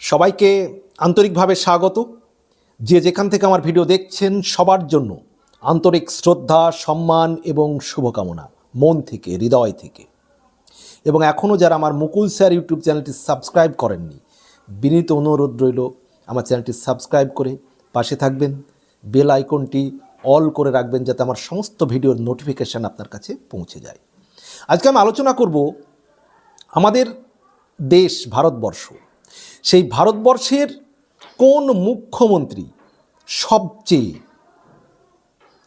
সবাইকে আন্তরিকভাবে স্বাগত। যে যেখান থেকে আমার ভিডিও দেখছেন সবার জন্য আন্তরিক শ্রদ্ধা, সম্মান এবং শুভকামনা মন থেকে, হৃদয় থেকে। এবং এখনও যারা আমার মুকুল স্যার ইউটিউব চ্যানেলটি সাবস্ক্রাইব করেননি, বিনীত অনুরোধ রইল আমার চ্যানেলটি সাবস্ক্রাইব করে পাশে থাকবেন, বেল আইকনটি অল করে রাখবেন যাতে আমার সমস্ত ভিডিওর নোটিফিকেশান আপনার কাছে পৌঁছে যায়। আজকে আমি আলোচনা করব আমাদের দেশ, ভারতবর্ষ সেই ভারতবর্ষের কোন মুখ্যমন্ত্রী সবচেয়ে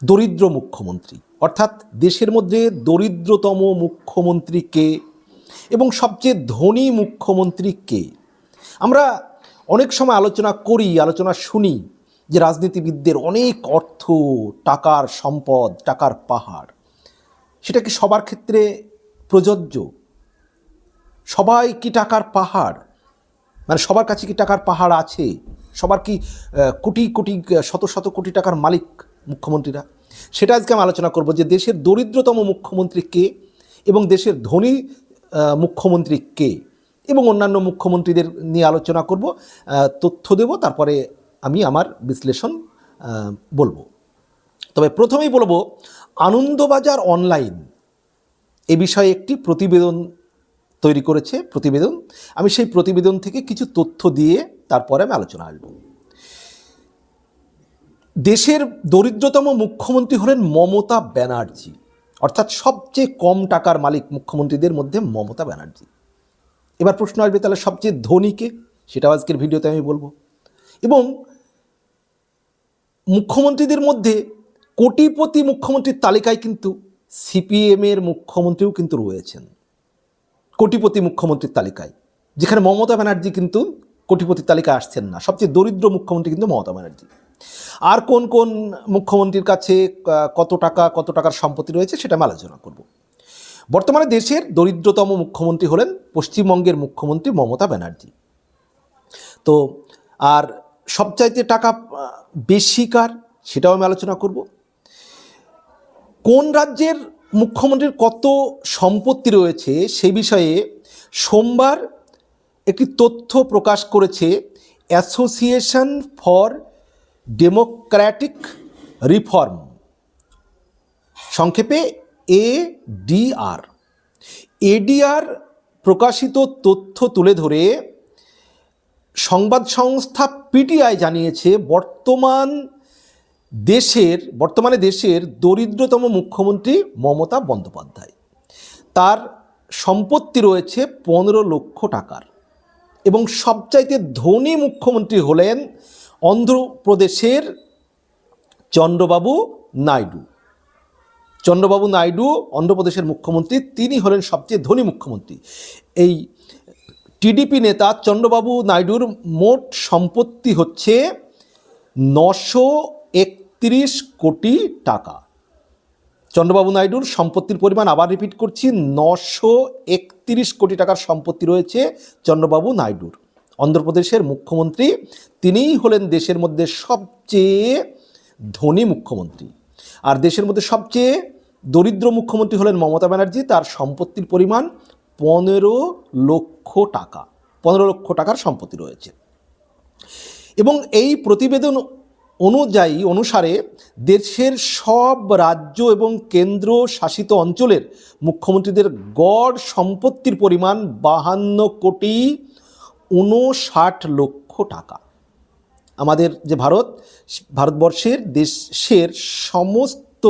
দরিদ্র মুখ্যমন্ত্রী? অর্থাৎ দেশের মধ্যে দরিদ্রতম মুখ্যমন্ত্রী কে এবং সবচেয়ে ধনী মুখ্যমন্ত্রী কে? আমরা অনেক সময় আলোচনা করি, আলোচনা শুনি যে রাজনীতিবিদদের অনেক অর্থ, টাকার সম্পদ, টাকার পাহাড়। সেটা কি সবার ক্ষেত্রে প্রযোজ্য? সবাই কি টাকার পাহাড়? মানে সবার কাছে কি টাকার পাহাড় আছে? সবার কি কোটি কোটি শত শত কোটি টাকার মালিক মুখ্যমন্ত্রীরা? সেটা আজকে আমি আলোচনা করব যে দেশের দরিদ্রতম মুখ্যমন্ত্রী কে এবং দেশের ধনী মুখ্যমন্ত্রী কে? এবং অন্যান্য মুখ্যমন্ত্রীদের নিয়ে আলোচনা করব তথ্য দেব, তারপরে আমি আমার বিশ্লেষণ বলব। তবে প্রথমেই বলব, আনন্দবাজার অনলাইন এ বিষয়ে একটি প্রতিবেদন তৈরি করেছে প্রতিবেদন। আমি সেই প্রতিবেদন থেকে কিছু তথ্য দিয়ে তারপরে আমি আলোচনা আসব। দেশের দরিদ্রতম মুখ্যমন্ত্রী হলেন মমতা ব্যানার্জি। অর্থাৎ সবচেয়ে কম টাকার মালিক মুখ্যমন্ত্রীদের মধ্যে মমতা ব্যানার্জি। এবার প্রশ্ন আসবে তাহলে সবচেয়ে ধনীকে সেটাও আজকের ভিডিওতে আমি বলব। এবং মুখ্যমন্ত্রীদের মধ্যে কোটিপতি মুখ্যমন্ত্রীর তালিকায় কিন্তু সিপিএমের মুখ্যমন্ত্রীও কিন্তু রয়েছেন। কোটিপতি মুখ্যমন্ত্রীর তালিকায়। যেখানে মমতা ব্যানার্জি কিন্তু কোটিপতির তালিকায় আসছেন না। সবচেয়ে দরিদ্র মুখ্যমন্ত্রী কিন্তু মমতা ব্যানার্জি। আর কোন কোন মুখ্যমন্ত্রীর কাছে কত টাকা, কত টাকার সম্পত্তি রয়েছে সেটা আমি আলোচনা করব। বর্তমানে দেশের দরিদ্রতম মুখ্যমন্ত্রী হলেন পশ্চিমবঙ্গের মুখ্যমন্ত্রী মমতা ব্যানার্জি। তো, আর সবচাইতে টাকা বেশি কার সেটাও আমি আলোচনা করব। কোন রাজ্যের মুখ্যমন্ত্রীর কত সম্পত্তি রয়েছে সে বিষয়ে সোমবার একটি তথ্য প্রকাশ করেছে অ্যাসোসিয়েশন ফর ডেমোক্র্যাটিক রিফর্ম। সংক্ষেপে এডিআর। এডিআর প্রকাশিত তথ্য তুলে ধরে সংবাদ সংস্থা পিটিআই জানিয়েছে, বর্তমান দেশের, বর্তমানে দেশের দরিদ্রতম মুখ্যমন্ত্রী মমতা বন্দ্যোপাধ্যায়। তার সম্পত্তি রয়েছে পনেরো লক্ষ টাকার এবং সবচাইতে ধনী মুখ্যমন্ত্রী হলেন অন্ধ্রপ্রদেশের চন্দ্রবাবু নাইডু। চন্দ্রবাবু নাইডু, অন্ধ্রপ্রদেশের মুখ্যমন্ত্রী, তিনি হলেন সবচেয়ে ধনী মুখ্যমন্ত্রী। এই টিডিপি নেতা চন্দ্রবাবু নাইডুর মোট সম্পত্তি হচ্ছে নশো একত্রিশ কোটি টাকা। চন্দ্রবাবু নাইডুর সম্পত্তির পরিমাণ আবার রিপিট করছি, নশো একত্রিশ কোটি টাকার সম্পত্তি রয়েছে চন্দ্রবাবু নাইডুর। অন্ধ্রপ্রদেশের মুখ্যমন্ত্রী, তিনিই হলেন দেশের মধ্যে সবচেয়ে ধনী মুখ্যমন্ত্রী। আর দেশের মধ্যে সবচেয়ে দরিদ্র মুখ্যমন্ত্রী হলেন মমতা ব্যানার্জি, তার সম্পত্তির পরিমাণ পনেরো লক্ষ টাকা, পনেরো লক্ষ টাকার সম্পত্তি রয়েছে। এবং এই প্রতিবেদন অনুযায়ী অনুসারে দেশের সব রাজ্য এবং কেন্দ্র শাসিত অঞ্চলের মুখ্যমন্ত্রীদের গড় সম্পত্তির পরিমাণ বাহান্ন কোটি উনষাট লক্ষ টাকা। আমাদের যে ভারত, ভারতবর্ষের দেশের সমস্ত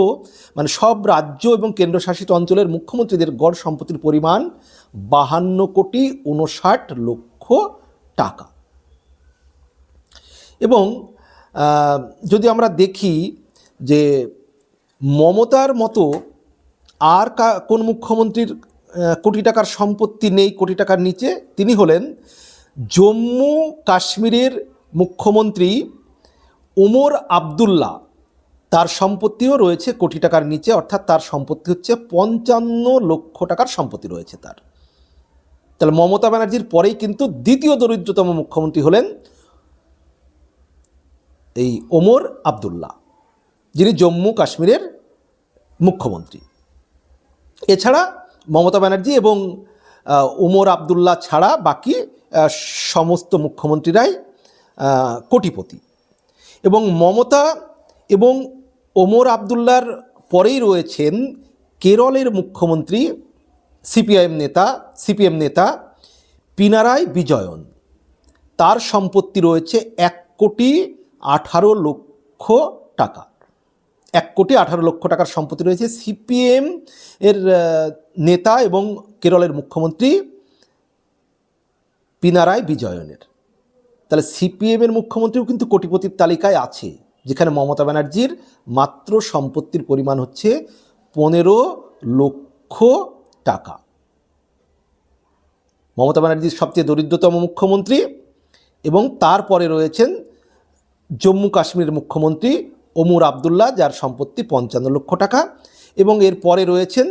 মানে সব রাজ্য এবং কেন্দ্রশাসিত অঞ্চলের মুখ্যমন্ত্রীদের গড় সম্পত্তির পরিমাণ বাহান্ন কোটি উনষাট লক্ষ টাকা। এবং যদি আমরা দেখি যে মমতার মতো আর কোন মুখ্যমন্ত্রীর কোটি টাকার সম্পত্তি নেই, কোটি টাকার নিচে, তিনি হলেন জম্মু কাশ্মীরের মুখ্যমন্ত্রী ওমর আবদুল্লাহ। তার সম্পত্তিও রয়েছে কোটি টাকার নিচে, অর্থাৎ তার সম্পত্তি হচ্ছে পঞ্চান্ন লক্ষ টাকার সম্পত্তি রয়েছে তার। তাহলে মমতা ব্যানার্জির পরেই কিন্তু দ্বিতীয় দরিদ্রতম মুখ্যমন্ত্রী হলেন এই ওমর আবদুল্লাহ, যিনি জম্মু কাশ্মীরের মুখ্যমন্ত্রী। এছাড়া মমতা ব্যানার্জি এবং ওমর আবদুল্লাহ ছাড়া বাকি সমস্ত মুখ্যমন্ত্রীরাই কোটিপতি। এবং মমতা এবং ওমর আবদুল্লার পরেই রয়েছেন কেরলের মুখ্যমন্ত্রী, সিপিআইএম নেতা, সিপিএম নেতা পিনারায় বিজয়ন। তার সম্পত্তি রয়েছে এক কোটি আঠারো লক্ষ টাকা। এক কোটি আঠারো লক্ষ টাকার সম্পত্তি রয়েছে। সিপিএম এর নেতা এবং কেরলের মুখ্যমন্ত্রী পিনারায় বিজয়নের। তাহলে সিপিএমের মুখ্যমন্ত্রীও কিন্তু কোটিপতির তালিকায় আছে, যেখানে মমতা ব্যানার্জির মাত্র সম্পত্তির পরিমাণ হচ্ছে পনেরো লক্ষ টাকা। মমতা ব্যানার্জির সবচেয়ে দরিদ্রতম মুখ্যমন্ত্রী এবং তারপরে রয়েছেন জম্মু কাশ্মীরের মুখ্যমন্ত্রী ওমর আবদুল্লাহ, যার সম্পত্তি পঞ্চান্ন লক্ষ টাকা, এবং এর পরে রয়েছেন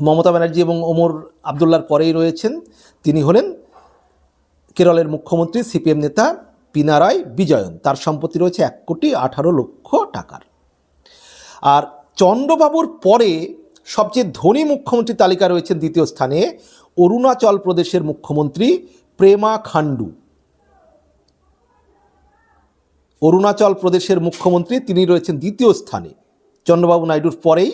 মমতা ব্যানার্জি এবং ওমর আবদুল্লার পরেই রয়েছেন তিনি হলেন কেরলের মুখ্যমন্ত্রী, সিপিএম নেতা পিনারায় বিজয়ন। তার সম্পত্তি রয়েছে এক কোটি আঠারো লক্ষ টাকার। আর চন্দ্রবাবুর পরে সবচেয়ে ধনী মুখ্যমন্ত্রী তালিকা রয়েছেন দ্বিতীয় স্থানে অরুণাচল প্রদেশের মুখ্যমন্ত্রী প্রেমা খান্ডু অরুণাচল প্রদেশের মুখ্যমন্ত্রী, তিনি রয়েছেন দ্বিতীয় স্থানে। চন্দ্রবাবু নাইডুর পরেই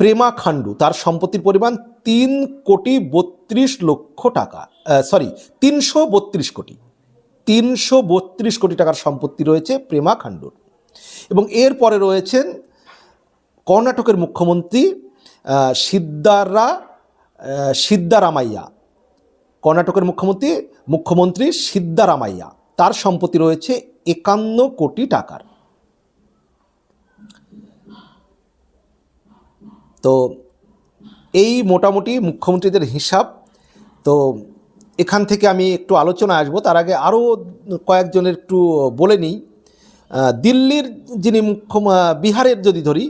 প্রেমা খান্ডু তার সম্পত্তির পরিমাণ তিন কোটি বত্রিশ লক্ষ টাকা সরি তিনশো বত্রিশ কোটি। তিনশো বত্রিশ কোটি টাকার সম্পত্তি রয়েছে প্রেমা খান্ডুর এবং এরপরে রয়েছেন কর্ণাটকের মুখ্যমন্ত্রী সিদ্দারা সিদ্দারামাইয়া কর্ণাটকের মুখ্যমন্ত্রী মুখ্যমন্ত্রী সিদ্দারামাইয়া তার সম্পত্তি রয়েছে একান্ন কোটি টাকার। তো এই মোটামুটি মুখ্যমন্ত্রীদের হিসাব, তো এখান থেকে আমি একটু আলোচনা আসব। তার আগে আরও কয়েকজনের একটু বলে নিই। দিল্লির যিনি মুখ্য বিহারের যদি ধরি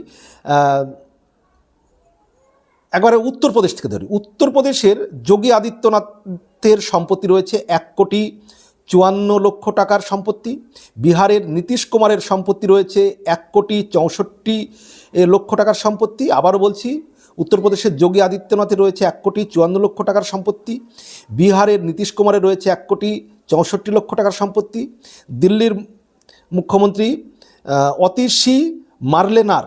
একবারে উত্তরপ্রদেশ থেকে ধরি। উত্তরপ্রদেশের যোগী আদিত্যনাথের সম্পত্তি রয়েছে এক কোটি চুয়ান্ন লক্ষ টাকার সম্পত্তি। বিহারের নীতিশ কুমারের সম্পত্তি রয়েছে এক কোটি চৌষট্টি লক্ষ টাকার সম্পত্তি। আবারও বলছি উত্তরপ্রদেশের যোগী আদিত্যনাথের রয়েছে এক কোটি চুয়ান্ন লক্ষ টাকার সম্পত্তি। বিহারের নীতিশ কুমারের রয়েছে এক কোটি চৌষট্টি লক্ষ টাকার সম্পত্তি। দিল্লির মুখ্যমন্ত্রী অতীশী মার্লেনার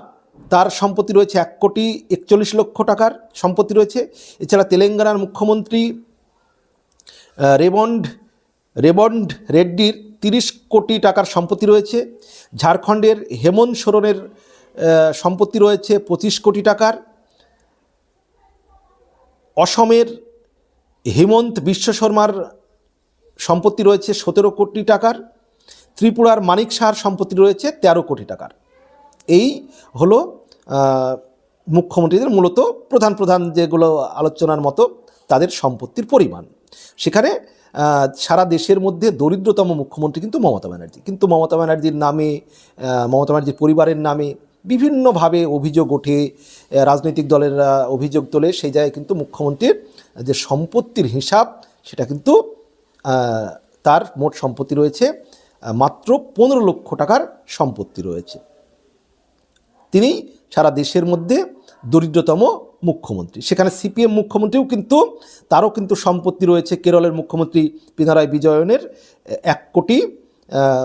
তার সম্পত্তি রয়েছে এক কোটি একচল্লিশ লক্ষ টাকার সম্পত্তি রয়েছে। এছাড়া তেলেঙ্গানার মুখ্যমন্ত্রী আহ, রেবন্ড রেড্ডির তিরিশ কোটি টাকার সম্পত্তি রয়েছে। ঝাড়খণ্ডের হেমন্ত সোরেনের সম্পত্তি রয়েছে পঁচিশ কোটি টাকার। অসমের হেমন্ত বিশ্ব শর্মার সম্পত্তি রয়েছে সতেরো কোটি টাকার। ত্রিপুরার মানিক শাহর সম্পত্তি রয়েছে তেরো কোটি টাকার। এই হলো মুখ্যমন্ত্রীদের মূলত প্রধান প্রধান যেগুলো আলোচনার মতো তাদের সম্পত্তির পরিমাণ। সেখানে সারা দেশের মধ্যে দরিদ্রতম মুখ্যমন্ত্রী কিন্তু মমতা ব্যানার্জি। কিন্তু মমতা ব্যানার্জির নামে মমতা ব্যানার্জির পরিবারের নামে বিভিন্নভাবে অভিযোগ ওঠে রাজনৈতিক দলের অভিযোগ তোলে, সেই জায়গায় কিন্তু মুখ্যমন্ত্রীর যে সম্পত্তির হিসাব, সেটা কিন্তু তার মোট সম্পত্তি রয়েছে মাত্র পনেরো লক্ষ টাকার সম্পত্তি রয়েছে। তিনি সারা দেশের মধ্যে দরিদ্রতম মুখ্যমন্ত্রী। সেখানে সিপিএম মুখ্যমন্ত্রীও কিন্তু, তারও কিন্তু সম্পত্তি রয়েছে কেরলের মুখ্যমন্ত্রী পিনারায় বিজয়নের, এক কোটি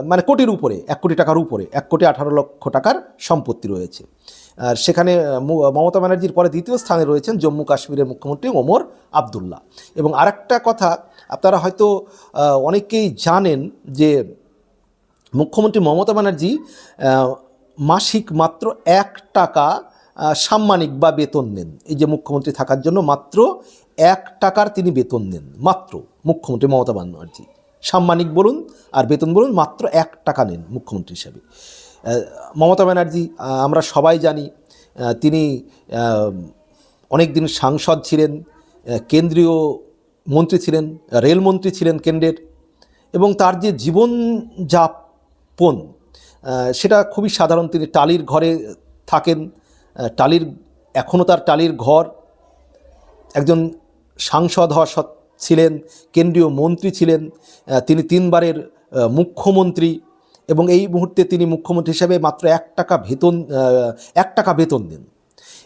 মানে কোটির উপরে, এক কোটি টাকার উপরে, এক কোটি আঠারো লক্ষ টাকার সম্পত্তি রয়েছে। আর সেখানে মমতা ব্যানার্জির পরে দ্বিতীয় স্থানে রয়েছেন জম্মু কাশ্মীরের মুখ্যমন্ত্রী ওমর আবদুল্লাহ। এবং আরেকটা কথা, আপনারা হয়তো অনেকেই জানেন যে মুখ্যমন্ত্রী মমতা ব্যানার্জি মাসিক মাত্র এক টাকা সাম্মানিক বা বেতন নেন। এই যে মুখ্যমন্ত্রী থাকার জন্য মাত্র এক টাকার তিনি বেতন নেন। মাত্র মুখ্যমন্ত্রী মমতা ব্যানার্জি। সাম্মানিক বলুন আর বেতন বলুন মাত্র এক টাকা নেন মুখ্যমন্ত্রী হিসাবে। মমতা ব্যানার্জি আমরা সবাই জানি তিনি অনেক দিন সাংসদ ছিলেন কেন্দ্রীয় মন্ত্রী ছিলেন রেলমন্ত্রী ছিলেন কেন্দ্রের এবং তার যে জীবনযাপন আহ, সেটা খুবই সাধারণ। তিনি টালির ঘরে থাকেন টালির এখনও তার টালির ঘর। একজন সাংসদ হওয়া সৎ, ছিলেন, কেন্দ্রীয় মন্ত্রী ছিলেন তিনি তিনবারের মুখ্যমন্ত্রী এবং এই মুহূর্তে তিনি মুখ্যমন্ত্রী হিসেবে মাত্র এক টাকা বেতন এক টাকা বেতন দেন।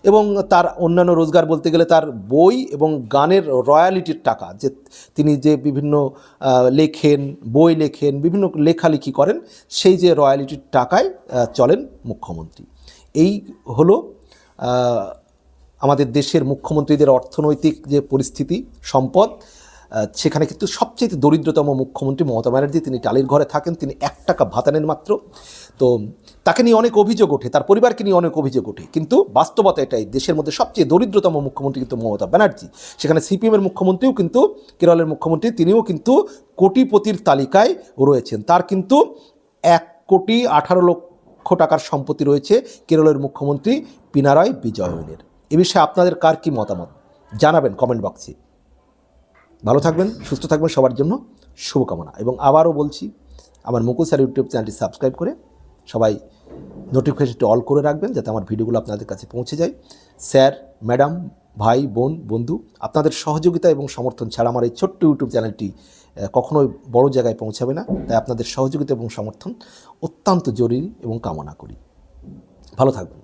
এবং তার অন্যান্য রোজগার বলতে গেলে তার বই এবং গানের রয়্যালিটির টাকা, যে তিনি যে বিভিন্ন লেখেন, বই লেখেন, বিভিন্ন লেখালেখি করেন, সেই যে রয়্যালিটির টাকায় চলেন মুখ্যমন্ত্রী। এই হলো আমাদের দেশের মুখ্যমন্ত্রীদের অর্থনৈতিক যে পরিস্থিতি, সম্পদ সেখানে কিন্তু সবচেয়ে দরিদ্রতম মুখ্যমন্ত্রী মমতা ব্যানার্জি, তিনি টালির ঘরে থাকেন, তিনি এক টাকা ভাতা নেন মাত্র। তো তাকে নিয়ে অনেক অভিযোগ ওঠে, তার পরিবারকে নিয়ে অনেক অভিযোগ ওঠে, কিন্তু বাস্তবতা এটাই, দেশের মধ্যে সবচেয়ে দরিদ্রতম মুখ্যমন্ত্রী কিন্তু মমতা ব্যানার্জি। সেখানে সিপিএমের মুখ্যমন্ত্রীও কিন্তু, কেরলের মুখ্যমন্ত্রী, তিনিও কিন্তু কোটিপতির তালিকায় রয়েছেন। তার কিন্তু এক কোটি আঠারো লক্ষ টাকার সম্পত্তি রয়েছে কেরলের মুখ্যমন্ত্রী পিনারায় বিজয়নের। এ বিষয়ে আপনাদের কার কি মতামত? জানাবেন কমেন্ট বক্সে ভালো থাকবেন, সুস্থ থাকবেন, সবার জন্য শুভকামনা। এবং আবারও বলছি, আমার মুকুল স্যার ইউটিউব চ্যানেলটি সাবস্ক্রাইব করে সবাই নোটিফিকেশনটি অল করে রাখবেন যাতে আমার ভিডিওগুলো আপনাদের কাছে পৌঁছে যায়। স্যার, ম্যাডাম, ভাই, বোন, বন্ধু, আপনাদের সহযোগিতা এবং সমর্থন ছাড়া আমার এই ছোট্ট ইউটিউব চ্যানেলটি কখনোই বড় জায়গায় পৌঁছাবে না। তাই আপনাদের সহযোগিতা এবং সমর্থন অত্যন্ত জরুরি এবং কামনা করি। ভালো থাকবেন।